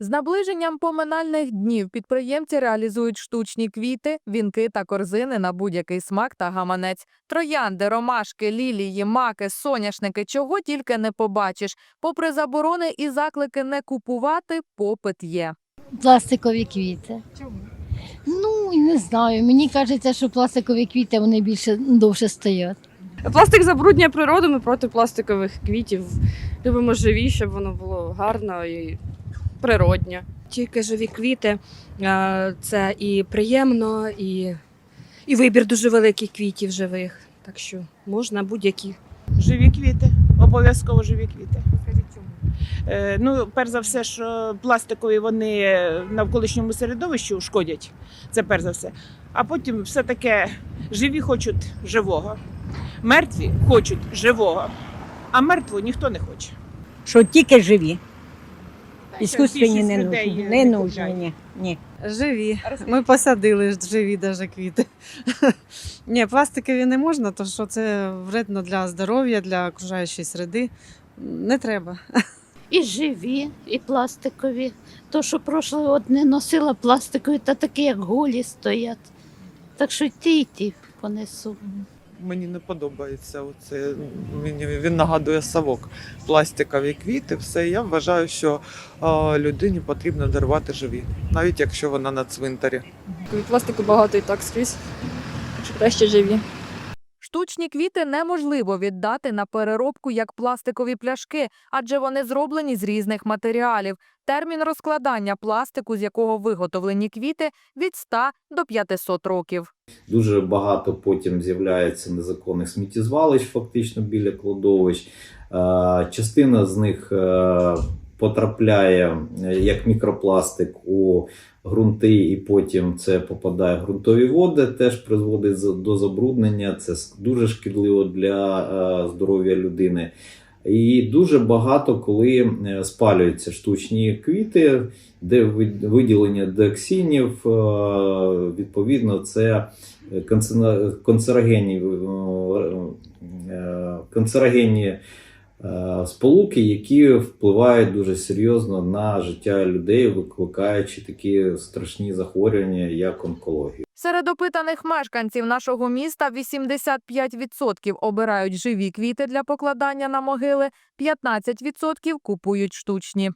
З наближенням поминальних днів підприємці реалізують штучні квіти, вінки та корзини на будь-який смак та гаманець. Троянди, ромашки, лілії, маки, соняшники, чого тільки не побачиш. Попри заборони і заклики не купувати, попит є. Пластикові квіти. Чому? Ну, не знаю. Мені кажеться, що пластикові квіти вони більше довше стоять. Пластик забруднює природу, ми проти пластикових квітів. Любимо живі, щоб воно було гарно і природнє. Тільки живі квіти це і приємно, і, і вибір дуже великий квітів живих. Так що можна будь-які. Живі квіти, обов'язково живі квіти. Скажіть чому? Е, ну, перш за все, що пластикові вони навколишньому середовищу шкодять. Це перш за все. А потім все таке живі хочуть живого, мертві хочуть живого, а мертву ніхто не хоче. що тільки живі. Іскусственні не нужні. не нужні, ні. ні. Живі. Ми посадили живі навіть квіти. Ні, пластикові не можна, тому що це вредно для здоров'я, для окружаючої середи. Не треба. І живі, і пластикові. То, що прошлий от не носила пластикові, та такі, як голі стоять. Так що й ті, і ті понесу. Мені не подобається. Оце мені він нагадує совок. Пластикові квіти, все. Я вважаю, що е, людині потрібно дарувати живі, навіть якщо вона на цвинтарі. Пластику багато і так скрізь. Краще живі. Штучні квіти неможливо віддати на переробку як пластикові пляшки, адже вони зроблені з різних матеріалів. Термін розкладання пластику, з якого виготовлені квіти, від 100 до 500 років. Дуже багато потім з'являється незаконних сміттєзвалищ, фактично біля кладовищ. Е, Частина з них е, потрапляє е, як мікропластик у ґрунти, і потім це попадає в ґрунтові води, теж призводить до забруднення. Це дуже шкідливо для е, здоров'я людини. І дуже багато, коли е, спалюються штучні квіти, де виділення диоксинів, відповідно, це канцерогенні, канцерогенні е, сполуки, які впливають дуже серйозно на життя людей, викликаючи такі страшні захворювання, як онкологія. Серед опитаних мешканців нашого міста 85% обирають живі квіти для покладання на могили, 15% купують штучні.